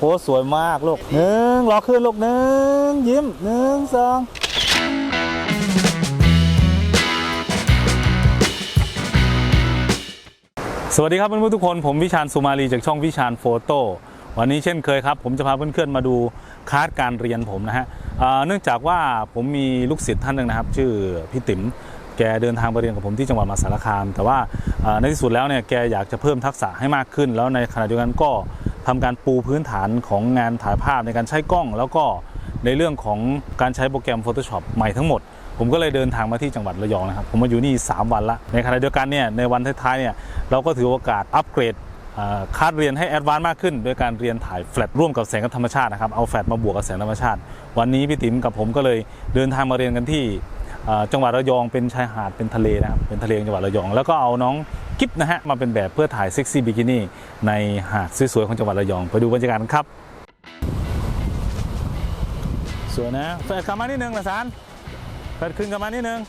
โอ้สวยมากลูกหนึ่งรอขึ้นลูกหนึ่งยิ้มหนึ่งสองสวัสดีครับเพื่อนๆทุกคนผมวิชาญสุมาลีจากช่องวิชาญโฟโต้วันนี้เช่นเคยครับ ผมจะพาเพื่อนๆมาดูคลาสการเรียนผมนะฮะเนื่องจากว่าผมมีลูกศิษย์ท่านหนึ่งนะครับ ชื่อพี่ติ๋มแกเดินทางไปเรียนกับผมที่จังหวัดมหาสารคาม แต่ว่าในที่สุดแล้วเนี่ยแกอยากจะเพิ่มทักษะให้มากขึ้น แล้วในขณะเดียวกันก็ ทำการปูพื้นฐานของงานถ่ายภาพในการใช้กล้อง แล้วก็ในเรื่องของการใช้โปรแกรม Photoshop ใหม่ทั้งหมด ผมก็เลยเดินทางมาที่จังหวัดระยองนะครับ ผมมาอยู่นี่ 3 วันละในขณะเดียวกันเนี่ยในวันท้ายๆเนี่ยเราก็ถือโอกาสอัปเกรดอ่าคาดเรียนให้แอดวานซ์มากขึ้นโดยการเรียนถ่ายแฟลชร่วมกับแสงกับธรรมชาตินะครับเอาแฟลชมาบวกกับแสงธรรมชาติ วันนี้พี่ติ๋มกับผมก็เลยเดินทางมาเรียนกันที่จังหวัดระยองเป็นชายหาดเป็นทะเลนะครับเป็นทะเลจังหวัดระยอง แล้วก็เอาน้อง กิฟนะฮะ มาเป็นแบบเพื่อถ่ายเซ็กซี่บิกินี่ในหาดสวยๆของจังหวัดระยอง ไปดูบรรยากาศกันครับ สวยนะแฟลชกลับมานิดนึงนะสารแฟดขึ้นกลับมานิดนึง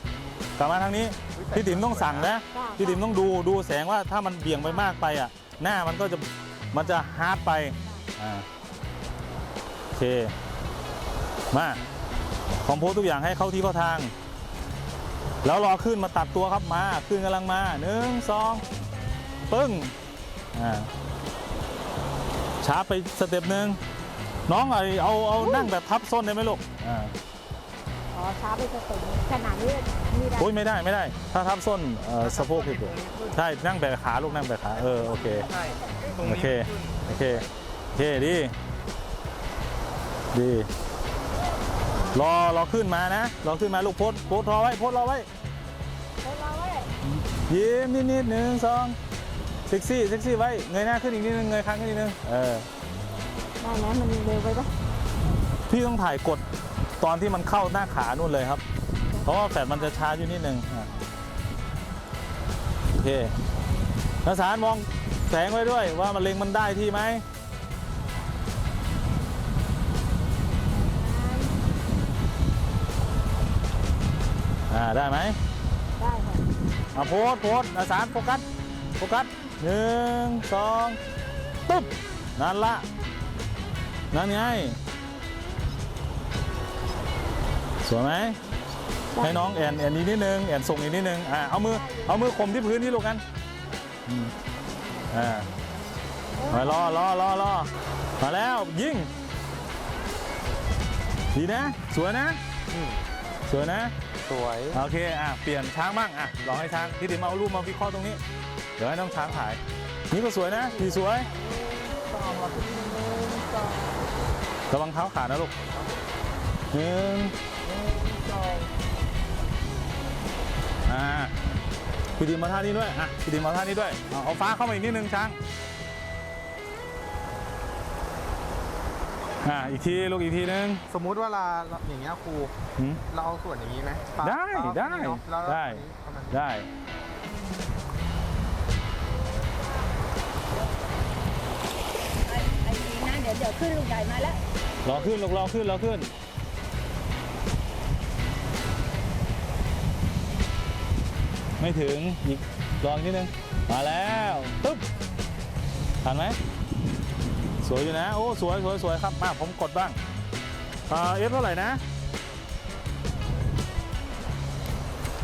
กลับมาทางนี้พี่ติ๋มต้องสั่งนะพี่ติ๋มต้องดูดูแสงว่าถ้ามันเบี่ยงไปมากไปอะ หน้ามันก็จะมันจะฮาร์ดไปอ่าโอเคมาคอมโพสทุกอย่างให้เข้าที่เข้าทาง แล้วรอขึ้นมาตัดตัวครับมาขึ้นกำลังมาหนึ่งสองปึ้งอ่าช้าไปสเต็ปหนึ่งน้องเอาเอาเอานั่งแบบทับส้นได้ไหมลูกอ่าอ๋อช้าไปสเต็ปขนาดนี้นี่ได้โอ้ยไม่ได้ไม่ได้ ถ้าทับส้นเอ่อสะโพกผิดตัวใช่นั่งแบกขาลูกนั่งแบกขาเออโอเคใช่ตรงโอนี้เคโอเคโอเคดีดี รอรอขึ้นมานะรอขึ้นมาลูกโพสโพสรอไว้โพสรอไว้เฮ้ยเราเว้ยยิ้มนิดนิดๆหนึ่งสองเซ็กซี่เซ็กซี่ไว้เงยหน้าขึ้นอีกนิดนึงเงยค้างขึ้นอีกนิดนึงเออได้ไหมมันเร็วไปปะพี่ต้องถ่ายกดตอนที่มันเข้าหน้าขานู่นเลยครับ เพราะว่าแฟลชมันจะช้าอยู่นิดนึงอะโอเคนักสารมองแสงไว้ด้วยว่ามันเล็งมันได้ที่ไหม อ่าได้ไหมได้ค่ะอะโพสโพสอาสารโฟกัสโฟกัสหนึ่งสองตุ๊บนั่นละนั่นไงสวยไหมให้น้องแอนแอนนี้นิดนึงแอนส่งอีกนิดนึงอ่าเอามือเอามือข่มที่พื้นที่ลูกกันอืมอ่ามารอรอรอรอมาแล้วยิงดีนะ สวยนะอืม สวยนะ สวย โอเค อะ เปลี่ยนช้างบ้างอะ ลองให้ช้างพี่ติ๋มเอารูปมาวิเคราะห์ตรงนี้ เดี๋ยวให้น้องช้างถ่าย นี่ก็สวยนะดีสวยสองหนึ่งสองระวังเท้าขาดนะลูกหนึ่งสองอ่าพี่ติ๋มมาท่านี้ด้วย อะพี่ติ๋มมาท่านี้ด้วยเอาเอาฟ้าเข้ามาอีกนิดนึงช้าง อ่าอีกทีลูกอีกทีนึง สมมุติว่าเราเราอย่างเงี้ยครูหืมเราเอาส่วนอย่างนี้ไหมปะได้ปะได้นี่เนอะแล้วได้อันนี้ประมาณนี้ได้ ไอ้ไอ้นี่นะเดี๋ยวเดี๋ยวขึ้นลูกใหญ่มาแล้วรอขึ้นลูกรอขึ้นรอขึ้น ไม่ถึงอีกรออีกนิดนึง มาแล้ว ตึ๊บทันไหม สวยอยู่นะ โอ้ สวยสวยสวยครับ มา ผมกดบ้างเอฟเท่าไหร่นะ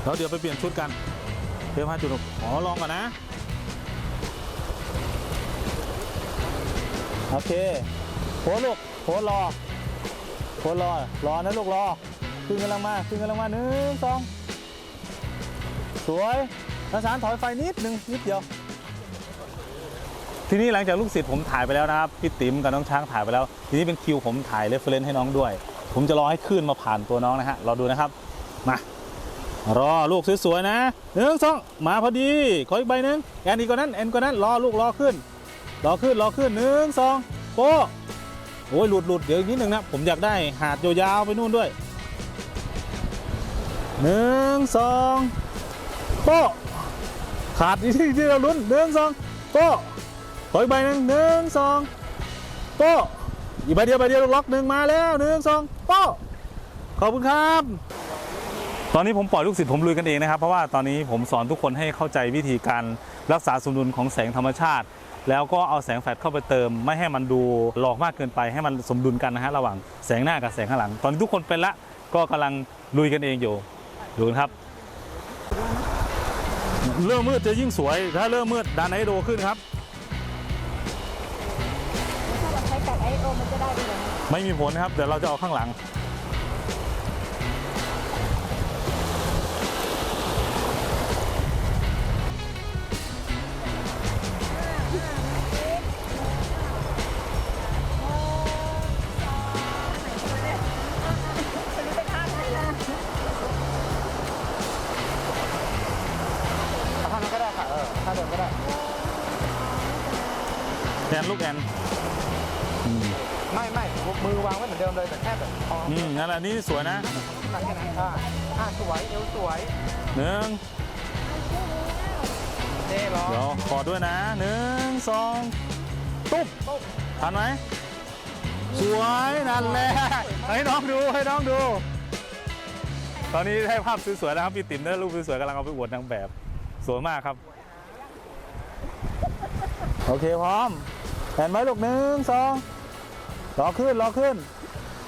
แล้วเดี๋ยวไปเปลี่ยนชุดกันเอฟห้าจุดหกอ๋อ ลองก่อนนะ โอเคโพสลูกโพสรอโพสรอ รอนะลูกรอ ขึ้นกำลังมา ขึ้นกำลังมาหนึ่งสอง สวยนาสารถอยไฟนิดหนึ่งนิดเดียว ทีนี้หลังจากลูกศิษย์ผมถ่ายไปแล้วนะครับพี่ติ๋มกับน้องช้างถ่ายไปแล้ว ทีนี้เป็นคิวผมถ่ายเรฟเฟรนซ์ให้น้องด้วย ผมจะรอให้ขึ้นมาผ่านตัวน้องนะฮะรอดูนะครับมารอลูกสวยๆนะหนึ่งสองมาพอดีขออีกใบหนึ่งแอนอีกว่านั้นแอนกว่านั้นรอลูกรอขึ้น รอขึ้นรอขึ้นหนึ่งสองโป๊ะโอ้ยหลุดหลุดเดี๋ยวนิดหนึ่งนะผมอยากได้หาดยาวๆไปนู่นด้วยหนึ่งสองโป๊ะขาดที่ที่เราลุ้นหนึ่งสองโป๊ะ ออีกใบหนึ่งหนึ่งสองโป๊ะอีกใบเดียวใบเดียวล็อกหนึ่งมาแล้วหนึ่งสองโป๊ะขอบคุณครับ ตอนนี้ผมปล่อยลูกศิษย์ผมลุยกันเองนะครับ เพราะว่าตอนนี้ผมสอนทุกคนให้เข้าใจวิธีการรักษาสมดุลของแสงธรรมชาติ แล้วก็เอาแสงแฟลชเข้าไปเติม ไม่ให้มันดูหลอกมากเกินไปให้มันสมดุลกันนะฮะระหว่างแสงหน้ากับแสงข้างหลัง ตอนนี้ทุกคนเป็นละก็กำลังลุยกันเองอยู่ดูกันครับ เริ่มมืดจะยิ่งสวย ถ้าเริ่มมืดดันไอโดขึ้นครับ ไม่มีผลนะครับ เดี๋ยวเราจะเอาข้างหลัง เอาท่านั้นก็ได้ค่ะเออท่าเดิมก็ได้แอนลูกแอน ไม่ไม่มือวางไว้เหมือนเดิมเลยแต่แค่แบบพออืมงั้นอันนี้สวยนะแค่นั้นอ่าอ่าสวยเอวสวยหนึ่งเจ๊รอเดี๋ยวขอด้วยนะหนึ่งสองตุ๊บทันไหมสวยนั่นแหละให้น้องดูให้น้องดู ตอนนี้ได้ภาพสวยๆนะครับพี่ติ๋มได้รูปสวยๆกำลังเอาไปอวดนางแบบสวยมากครับโอเคพร้อมเห็นไหมลูกหนึ่งสอง รอขึ้นรอขึ้น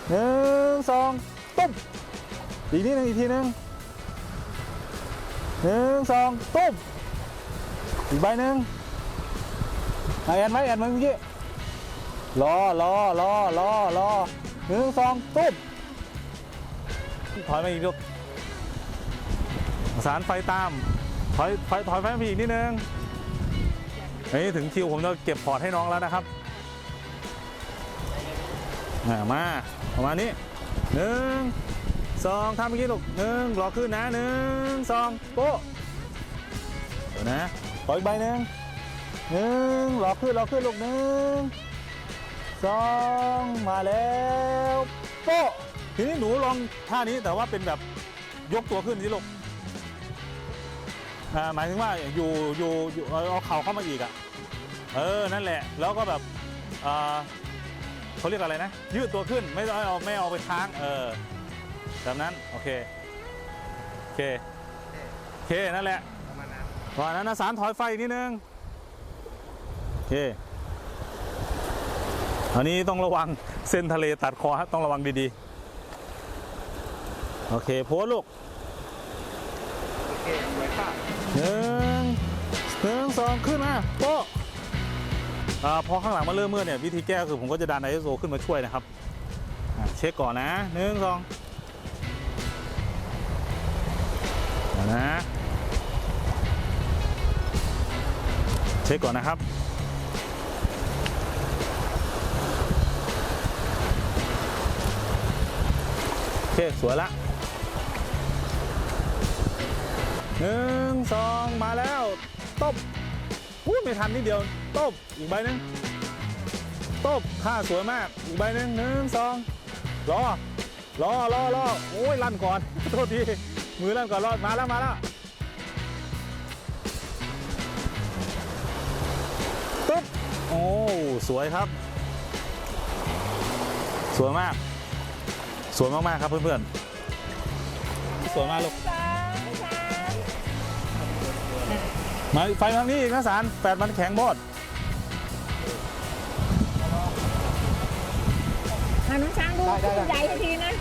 หนึ่งสองตุ๊บอีกนิดนึงอีกทีนึงหนึ่งสองตุ๊บอีกใบหนึ่งแอนไหมแอนไหมเมื่อกี้รอรอรอรอรอหนึ่งสองตุ๊บถอยมาอีกลูกสารไฟตาม ถอยถอยถอยไฟมาอีกนิดนึงเฮ้ยถึงคิวผมจะเก็บพอร์ตให้น้องแล้วนะครับ อ่ามาประมาณนี้หนึ่งสองทำเมื่อกี้ลูกหนึ่งรอขึ้นนะหนึ่งสองโป๊ะเดี๋ยวนะขออีกใบหนึ่งหนึ่งรอขึ้นรอขึ้นลูกหนึ่งสองมาแล้วโป๊ะทีนี้หนูลองท่านี้แต่ว่าเป็นแบบยกตัวขึ้นสิลูกอ่าหมายถึงว่าอยู่อยู่อยู่เอาเอาเข่าเข้ามาอีกอะเออนั่นแหละแล้วก็แบบอ่า เขาเรียกอะไรนะ ยืดตัวขึ้นไม่ต้องเอาไม่เอาไปค้างเออแบบนั้นโอเคโอเคโอเคนั่นแหละประมาณนั้นก่อนนั้นนะสารถอยไฟอีกนิดนึงโอเคอันนี้ต้องระวังเส้นทะเลตัดคอครับต้องระวังดีๆโอเคโพสต์ลูกโอเคสวยค่ะหนึ่งหนึ่งสองขึ้นมาโป๊ะ อพอข้างหลังมาเริ่มมืดเนี่ยวิธีแก้คือผมก็จะดันไอโซขึ้นมาช่วยนะครับเช็คก่อนนะหนึ่งสองเอานะเช็คก่อนนะครับโอเคสวยละหนึ่งสองมาแล้วตบ พูดไม่ทันนิดเดียวตบอีกใบหนึ่งตบค่าสวยมาก อีกใบหนึ่งหนึ่งสองรอรอรอรอโอ้ยลั่นก่อนโทษทีมือลั่นก่อนรอดมาแล้วมาแล้วตึ๊บโอ้สวยครับ สวยมาก สวยมากๆครับเพื่อนๆสวยมากลูก มาไฟทางนี้อีกนะสารแปดมันแข็งบอดอะน้องช้างดูขึ้นใหญ่ทันทีนะ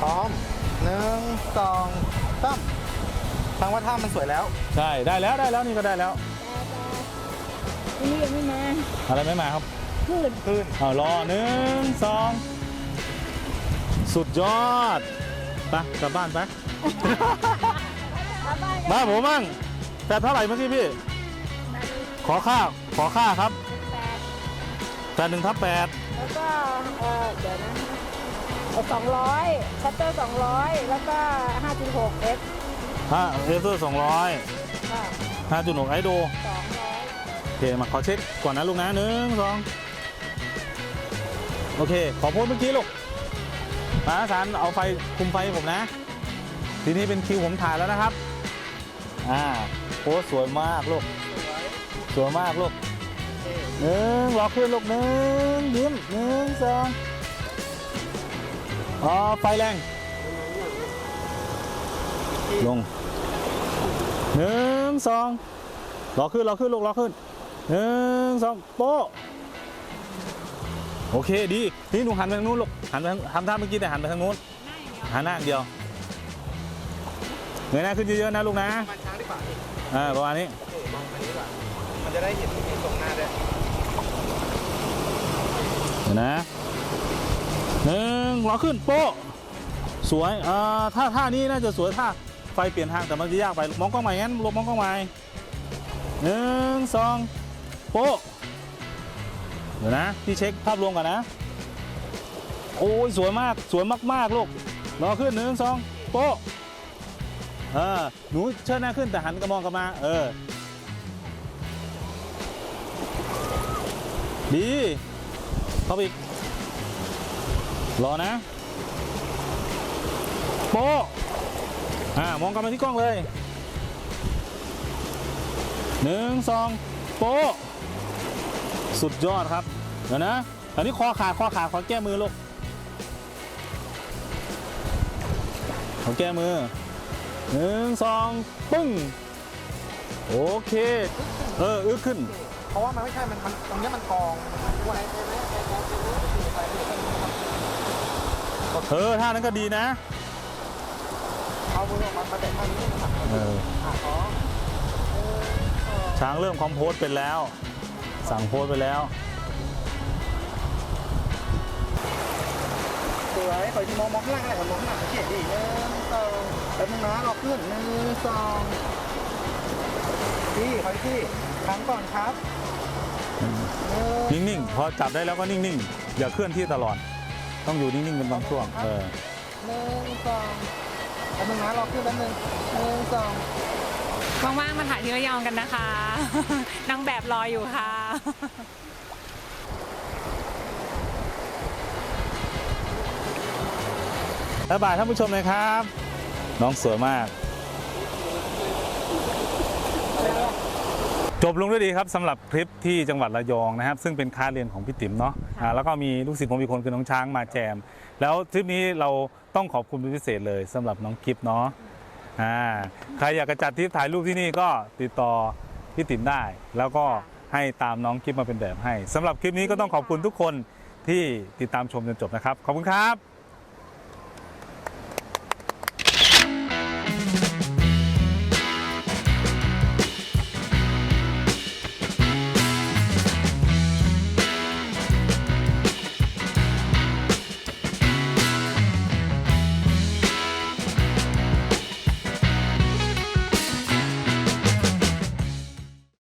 พร้อมหนึ่งสองสามฟังว่าท่ามันสวยแล้ว ใช่ได้แล้วได้แล้วนี่ก็ได้แล้ว อันนี้ยังไม่มาอะไรไม่มาครับขึ้นขึ้นเอารอหนึ่งสองสุดยอดไปกลับบ้านไปเอาบ้านมาผมมั่ง แต่เท่าไหร่เมื่อกี้พี่มาดูขอค่า ขอค่าครับแปดแปดหนึ่งทับแปดแล้วก็เออเดี๋ยวนะสองร้อยคัตเตอร์สองร้อยแล้วก็ห้าจุดหกเอฟห้าเอเซอร์สองร้อยค่ะห้าจุดหกไอโดสองร้อยโอเค มาขอเช็คก่อนนะลูกนะหนึ่งสองโอเค ขอโพสต์เมื่อกี้ลูกมาสารเอาไฟคุมไฟให้ผมนะ ทีนี้เป็นคิวผมถ่ายแล้วนะครับ อ่า โพสต์สวยมากลูก สวยมากลูกหนึ่งรอขึ้นลูกหนึ่งยิ้มหนึ่งสองอ๋อไฟแรง ลงหนึ่งสองรอขึ้นรอขึ้นลูกรอขึ้นหนึ่งสองโป๊ะโอเคดีนี่หนูหันไปทางนู้นลูกหันไปทางทำท่าเมื่อกี้แต่หันไปทางนู้นหันหน้าเดียว เงยหน้าขึ้นเยอะๆนะลูกนะมันช้างดีกว่าพี่อ่าประมาณนี้โอเคมองไปนี้ดีกว่า มันจะได้เห็นเห็นตรงหน้าด้วยเดี๋ยวนะหนึ่งล้อขึ้นโป๊ะสวยอ่าท่าท่านี้น่าจะสวยท่าไฟเปลี่ยนทางแต่มันจะยากไปมองกล้องใหม่งั้นลบมองกล้องใหม่หนึ่งสองโป๊ะเดี๋ยวนะพี่เช็คภาพรวมก่อนนะ โอ้ยสวยมากสวยมากๆลูกล้อขึ้นหนึ่งสองโป๊ะ เออหนูเชิดหน้าขึ้นแต่หันกระมองกลับมา เออ ดี เข้าไปอีก รอนะ โป๊ะอ่ามองกลับมาที่กล้องเลยหนึ่งสองโป๊ะสุดยอดครับ เดี๋ยวนะอันนี้คอขาดคอขาดขอแก้มือลูกขอแก้มือ หนึ่งสองปึ้ง โอเค เอออึกขึ้น เพราะว่ามันไม่ใช่ มันมันตรงเนี้ยมันกองไว้เออท่านั้นก็ดีนะ เอามือออกมามาแตะข้านี้นะครับเออ อะขอช้างเริ่มคอมโพสเป็นแล้ว สั่งโพสไปแล้ว สวยขอที่มองมองข้างล่างอะไรมองข้างหลังโอเคดีหนึ่งสอง แล้วมึงนะเราขึ้นหนึ่งสองพี่ขออีกที่ครั้งก่อนครับหนึ่งนิ่งๆ พอจับได้แล้วก็นิ่งๆ อย่าเคลื่อนที่ตลอด ต้องอยู่นิ่งๆเป็นบางช่วง เออหนึ่งสองแล้วมึงนะเราขึ้นแล้วหนึ่งหนึ่งสองว่างๆมาถ่ายที่ระยองกันนะคะ นางแบบรออยู่ค่ะ บ๊ายบายท่านผู้ชมเลยครับ น้องสวยมาก จบลงด้วยดีครับสำหรับคลิปที่จังหวัดระยองนะครับ ซึ่งเป็นค่าเรียนของพี่ติ๋มเนาะอ่าแล้วก็มีลูกศิษย์ผมอีกคนคือน้องช้างมาแจม แล้วทริปนี้เราต้องขอบคุณเป็นพิเศษเลยสำหรับน้องกิฟเนาะอ่าใครอยากจะจัดทริปถ่ายรูปที่นี่ก็ติดต่อพี่ติ๋มได้ แล้วก็ให้ตามน้องกิฟมาเป็นแบบให้สำหรับคลิปนี้ก็ต้องขอบคุณทุกคนที่ติดตามชมจนจบนะครับ ขอบคุณครับ